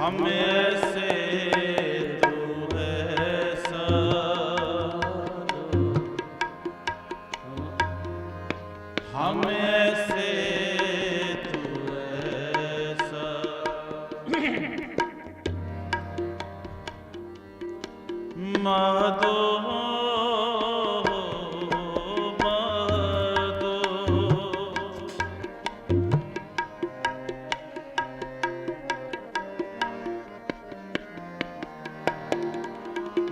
हमें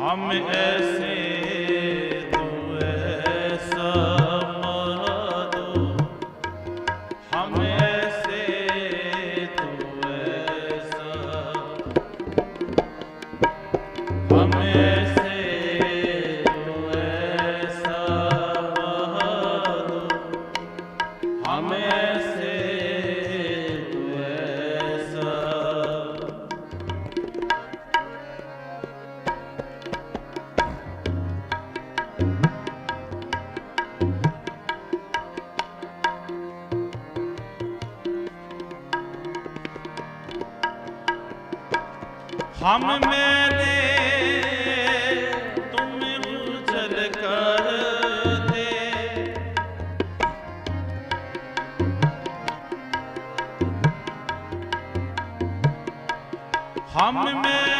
हम ऐसे हम मैंने तुम उजल कर दे हम में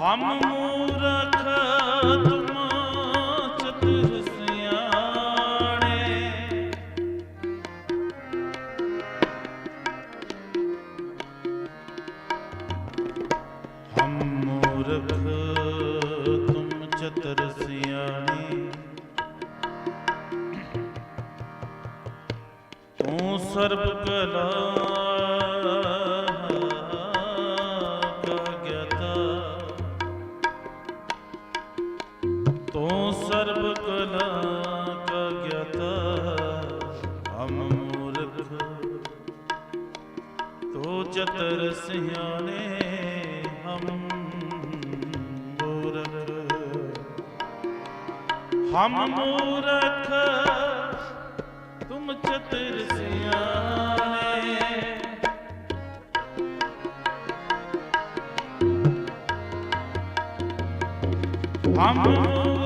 ਹਮ ਮੂਰਖ ਤੁਮ ਚਤੁਰ ਸਿਆਣੇ। ਹਮ ਮੂਰਖ ਤੁਮ ਚਤੁਰ ਸਿਆਣੇ। ਤੂੰ ਸਰਬ ਕਲਾ ਗਿਆਤਾ ਹਮ ਤੂੰ ਚਤਰ ਸਿਆਣੇ ਹਮ ਹਮ ਮੂਰਖ ਤੁਮ ਚਤਰ ਸਿਆਣੇ। ਹਮ ਮੂਰਖ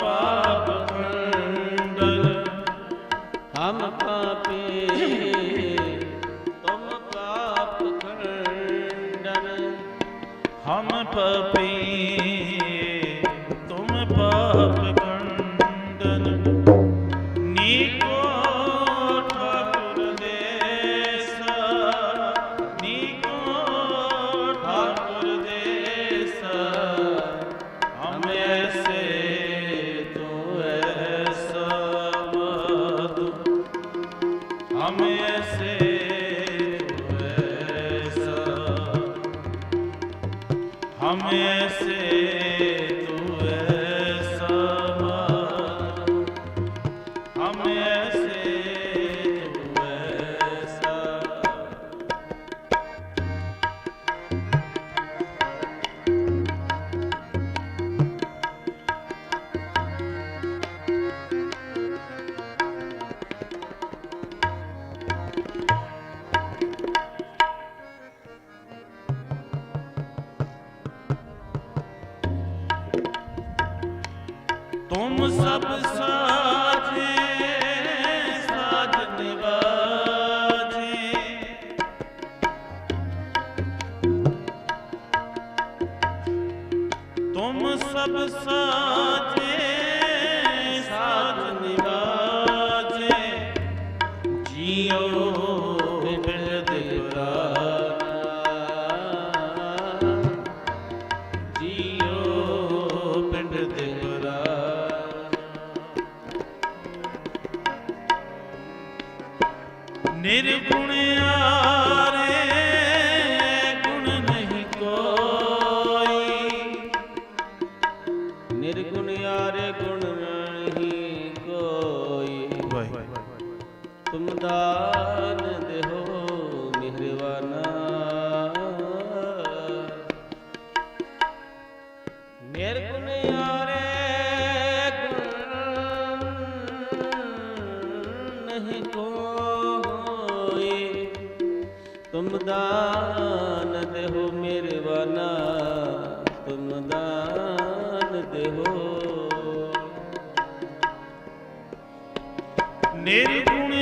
ਪਾਪ ਹੰਡਲ ਪਪੇ ਉਹ ਪਾਪਨ हम ऐसे ਸਭ ਸਾਜੇ ਸਾਜਨ ਵਾਜੀ ਤੁਮ ਸਭ ਸਾਜੇ ਸਾਜਨ ਵਾਜੇ ਜੀਓ ਬਿਨ ਨਿਰਗੁਣ ਯਾਰੇ ਗੁਣ ਨਹੀਂ ਕੋਈ। ਤੁਮ ਦਾਨ ਦੇਹੋ ਮਿਹਰਬਾਨਾ ਤੁਮ ਦਾਨ ਦੇਹੋ। ਨਿਰਗੁਣ